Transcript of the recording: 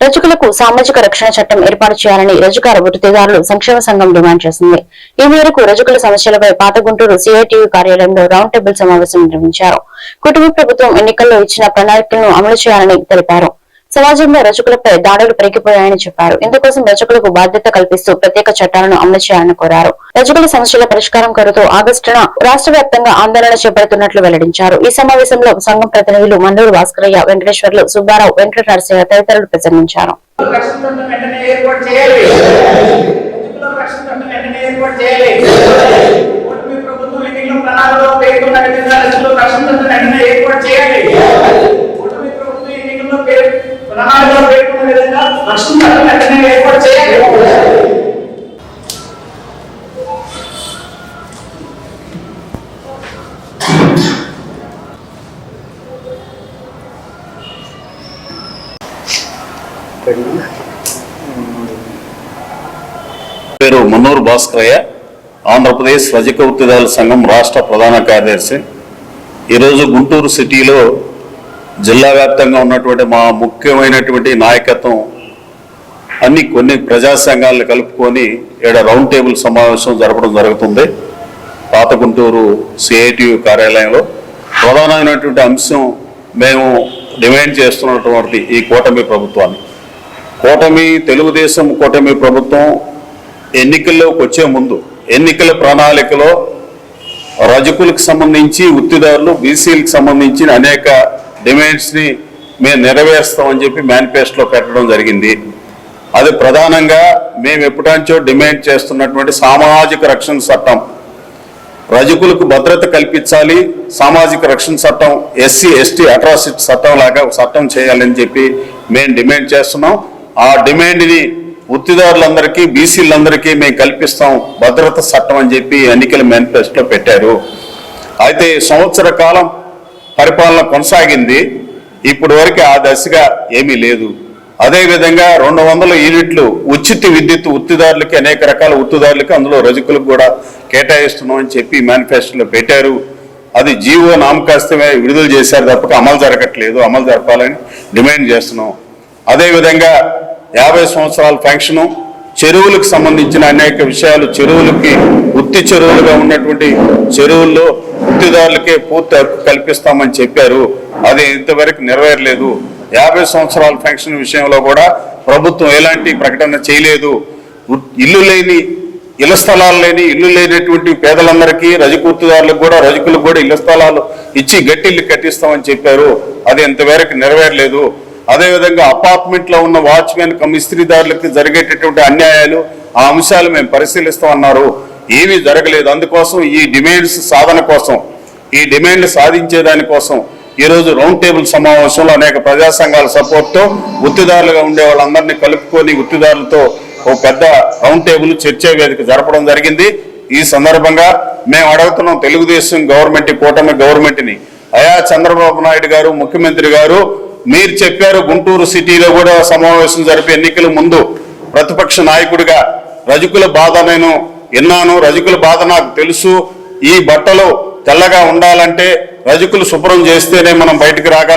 రజకులకు సామాజిక రక్షణ చట్టం ఏర్పాటు చేయాలని రజకార వృత్తిదారులు సంక్షేమ సంఘం డిమాండ్ చేసింది. ఈ మేరకు రజకుల సమస్యలపై పాత గుంటూరు సిఐటియు కార్యాలయంలో రౌండ్ టేబుల్ సమావేశం నిర్వహించారు. కుటుంబ ప్రభుత్వం ఎన్నికల్లో ఇచ్చిన ప్రణాళికలను అమలు చేయాలని తెలిపారు. సమాజంలో రచకులపై దాడులు పెరిగిపోయాయని చెప్పారు. ఇందుకోసం రచకులకు బాధ్యత కల్పిస్తూ ప్రత్యేక చట్టాలను అమలు చేయాలని కోరారు. రచకుల సమస్యల పరిష్కారం కోరుతూ ఆగస్టున రాష్ట్ర వ్యాప్తంగా ఆందోళన చేపడుతున్నట్లు వెల్లడించారు. ఈ సమావేశంలో సంఘం ప్రతినిధులు మండూరు భాస్కరయ్య వెంకటేశ్వర్లు సుబ్బారావు వెంకట నరసయ్య తదితరులు ప్రసంగించారు. ప్రభుత్వం ఎన్నికల ప్రణాళికలో పేర్కొన్న విధంగా రక్షణ ఏర్పాటు చేయాలి కూటమి ప్రభుత్వం ఎన్నికల్లో పేర్ ప్రణాళికలో పేర్కొన్న వెంటనే ఏర్పాటు చేయాలి పేరు మున్నూరు భాస్కరయ్య. ఆంధ్రప్రదేశ్ రజక వృత్తిదారుల సంఘం రాష్ట్ర ప్రధాన కార్యదర్శి. ఈరోజు గుంటూరు సిటీలో జిల్లా వ్యాప్తంగా ఉన్నటువంటి మా ముఖ్యమైనటువంటి నాయకత్వం అన్ని కొన్ని ప్రజా సంఘాలను కలుపుకొని ఈడ రౌండ్ టేబుల్ సమావేశం జరపడం జరుగుతుంది. పాత గుంటూరు సిఐటియు కార్యాలయంలో ప్రధానమైనటువంటి అంశం మేము డిమాండ్ చేస్తున్నటువంటి ఈ కూటమి ప్రభుత్వాన్ని. కూటమి తెలుగుదేశం కూటమి ప్రభుత్వం ఎన్నికల్లోకి వచ్చే ముందు ఎన్నికల ప్రణాళికలో రజకులకు సంబంధించి వృత్తిదారులు బీసీలకు సంబంధించిన అనేక డిమాండ్స్ని మేము నెరవేరుస్తామని చెప్పి మేనిఫెస్టోలో పెట్టడం జరిగింది. అది ప్రధానంగా మేము ఎప్పటాంచో డిమాండ్ చేస్తున్నటువంటి సామాజిక రక్షణ చట్టం. రజకులకు భద్రత కల్పించాలి సామాజిక రక్షణ చట్టం ఎస్సీ ఎస్టీ అట్రాసిటీ చట్టం లాగా చట్టం చేయాలని చెప్పి మేము డిమాండ్ చేస్తున్నాం. ఆ డిమాండ్ని వృత్తిదారులందరికీ బీసీలందరికీ మేము కల్పిస్తాం భద్రత చట్టం అని చెప్పి ఎన్నికల మేనిఫెస్టోలో పెట్టారు. అయితే సంవత్సర కాలం పరిపాలన కొనసాగింది. ఇప్పటి వరకు ఆ దశగా ఏమీ లేదు. అదేవిధంగా రెండు వందల యూనిట్లు ఉచిత విద్యుత్ వృత్తిదారులకి అనేక రకాల ఉత్తిదారులకి అందులో రజకులకు కూడా కేటాయిస్తున్నామని చెప్పి మేనిఫెస్టోలో పెట్టారు. అది జీవో నామకాస్తమే విడుదల చేశారు తప్పక అమలు జరగట్లేదు అమలు జరపాలని డిమాండ్ చేస్తున్నాం. అదేవిధంగా యాభై సంవత్సరాల ఫంక్షను చెరువులకు సంబంధించిన అనేక విషయాలు చెరువులకి ఉత్తి చెరువులుగా ఉన్నటువంటి చెరువుల్లో వృత్తిదారులకే పూర్తి హక్కు కల్పిస్తామని చెప్పారు. అది ఇంతవరకు నెరవేరలేదు. యాభై సంవత్సరాల పెన్షన్ విషయంలో కూడా ప్రభుత్వం ఎలాంటి ప్రకటన చేయలేదు. ఇల్లు లేని ఇళ్ళ స్థలాలు లేని ఇల్లు లేనటువంటి పేదలందరికీ రజకూర్తిదారులకు కూడా రజకులకు కూడా ఇళ్ళ స్థలాలు ఇచ్చి గట్టిల్లు కట్టిస్తామని చెప్పారు. అది ఇంతవరకు నెరవేరలేదు. అదేవిధంగా అపార్ట్మెంట్లో ఉన్న వాచ్మెన్ కమిస్త్రీదారులకు జరిగేటటువంటి అన్యాయాలు ఆ అంశాలు మేము పరిశీలిస్తామన్నారు. ఏమీ జరగలేదు. అందుకోసం ఈ డిమాండ్స్ సాధన కోసం ఈ డిమాండ్ సాధించేదానికోసం ఈరోజు రౌండ్ టేబుల్ సమావేశంలో అనేక ప్రజా సంఘాల సపోర్ట్తో వృత్తిదారులుగా ఉండే వాళ్ళందరినీ కలుపుకొని వృత్తిదారులతో ఒక పెద్ద రౌండ్ టేబుల్ చర్చా వేదిక జరపడం జరిగింది. ఈ సందర్భంగా మేము అడుగుతున్నాం తెలుగుదేశం గవర్నమెంట్ కూటమి గవర్నమెంట్ని. అయా చంద్రబాబు నాయుడు గారు ముఖ్యమంత్రి గారు మీరు చెప్పారు గుంటూరు సిటీలో కూడా సమావేశం జరిపే ఎన్నికల ముందు ప్రతిపక్ష నాయకుడిగా రజకుల బాధ నేను విన్నాను. రజకుల బాధ నాకు తెలుసు. ఈ బట్టలు తెల్లగా ఉండాలంటే రజకులు శుభ్రం చేస్తేనే మనం బయటకు రాగలం.